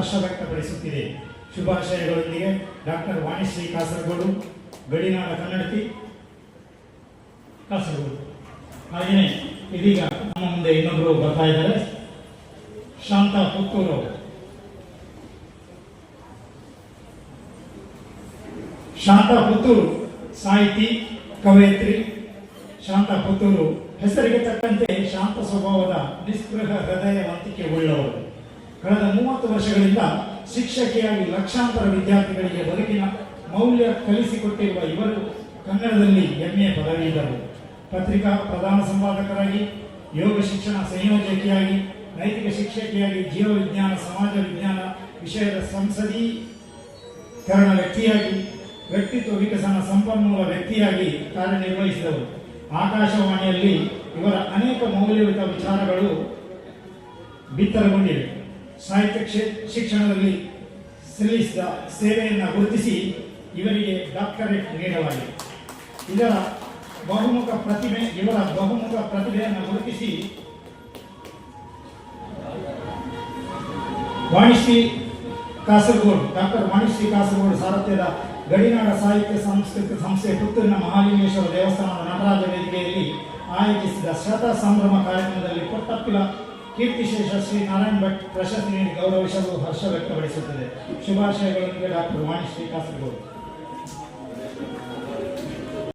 ಹರ್ಷ ವ್ಯಕ್ತಪಡಿಸುತ್ತಿದೆ. ಶುಭಾಶಯಗಳೊಂದಿಗೆ ಡಾಕ್ಟರ್ ವಾಣಿಶ್ರೀ ಕಾಸರಗೋಡು, ಗಡಿನಾಡ ಕನ್ನಡತಿ ಕಾಸರಗೋಡು. ಹಾಗೆಯೇ ಇದೀಗ ನಮ್ಮ ಮುಂದೆ ಇನ್ನೊಬ್ಬರು ಬರ್ತಾ ಇದ್ದಾರೆ. ಶಾಂತಾ ಪುತ್ತೂರು ಶಾಂತಾ ಪುತ್ತೂರು ಸಾಹಿತಿ, ಕವಯತ್ರಿ. ಶಾಂತಾ ಪುತ್ತೂರು ಹೆಸರಿಗೆ ತಕ್ಕಂತೆ ಶಾಂತ ಸ್ವಭಾವದ ನಿಸ್ಪೃಹ ಹೃದಯವಂತಿಕೆ ಉಳ್ಳವರು ಕಳೆದ ಮೂವತ್ತು ವರ್ಷಗಳಿಂದ ಶಿಕ್ಷಕಿಯಾಗಿ ಲಕ್ಷಾಂತರ ವಿದ್ಯಾರ್ಥಿಗಳಿಗೆ ಬದುಕಿನ ಮೌಲ್ಯ ಕಲಿಸಿಕೊಟ್ಟಿರುವ ಇವರು ಕನ್ನಡದಲ್ಲಿ ಎಂಎ ಪದವಿಯಿದ್ದರು ಪತ್ರಿಕಾ ಪ್ರಧಾನ ಸಂಪಾದಕರಾಗಿ, ಯೋಗ ಶಿಕ್ಷಣ ಸಂಯೋಜಕಿಯಾಗಿ, ನೈತಿಕ ಶಿಕ್ಷಕಿಯಾಗಿ, ಜೀವ ವಿಜ್ಞಾನ, ಸಮಾಜ ವಿಜ್ಞಾನ ವಿಷಯದ ಸಂಸದೀಕರಣ ವ್ಯಕ್ತಿಯಾಗಿ, ವ್ಯಕ್ತಿತ್ವ ವಿಕಸನ ಸಂಪನ್ಮೂಲ ವ್ಯಕ್ತಿಯಾಗಿ ಕಾರ್ಯನಿರ್ವಹಿಸಿದರು ಆಕಾಶವಾಣಿಯಲ್ಲಿ ಇವರ ಅನೇಕ ಮೌಲ್ಯಯುತ ವಿಚಾರಗಳು ಬಿತ್ತರಗೊಂಡಿವೆ. ಸಾಹಿತ್ಯ ಕ್ಷೇ- ಶಿಕ್ಷಣದಲ್ಲಿ ಸಲ್ಲಿಸಿದ ಸೇವೆಯನ್ನು ಗುರುತಿಸಿ ಇವರಿಗೆ ಡಾಕ್ಟರೇಟ್ ನೀಡಲಾಗಿದೆ. ಇದರ ಬಹುಮುಖ ಪ್ರತಿಭೆ, ಇವರ ಬಹುಮುಖ ಪ್ರತಿಭೆಯನ್ನು ಗುರುತಿಸಿ ವಾಣಿಶ್ರೀ ಕಾಸರಗೋಡು, ಡಾಕ್ಟರ್ ವಾಣಿಶ್ರೀ ಕಾಸರಗೋಡು ಸಾರಥ್ಯದ ಗಡಿನಾಡ ಸಾಹಿತ್ಯ ಸಾಂಸ್ಕೃತಿಕ ಸಂಸ್ಥೆ ಪುತ್ತೂರಿನ ಮಹಾಲಿಂಗೇಶ್ವರ ದೇವಸ್ಥಾನದ ನಟರಾಜ ವೇದಿಕೆಯಲ್ಲಿ ಆಯೋಜಿಸಿದ ಶತ ಸಂಭ್ರಮ ಕಾರ್ಯಕ್ರಮದಲ್ಲಿ ಪೊಟ್ಟಪ್ಪಿಲ ಕೀರ್ತಿಶೇಷ ಶ್ರೀ ನಾರಾಯಣ್ ಭಟ್ ಪ್ರಶಸ್ತಿ ನೀಡಿ ಗೌರವಿಸಲು ಹರ್ಷ ವ್ಯಕ್ತಪಡಿಸುತ್ತದೆ. ಶುಭಾಶಯಗಳೊಂದಿಗೆ ಡಾಕ್ಟರ್ ವಾಣಿಶ್ರೀ ಕಾಸರಗೋಡು.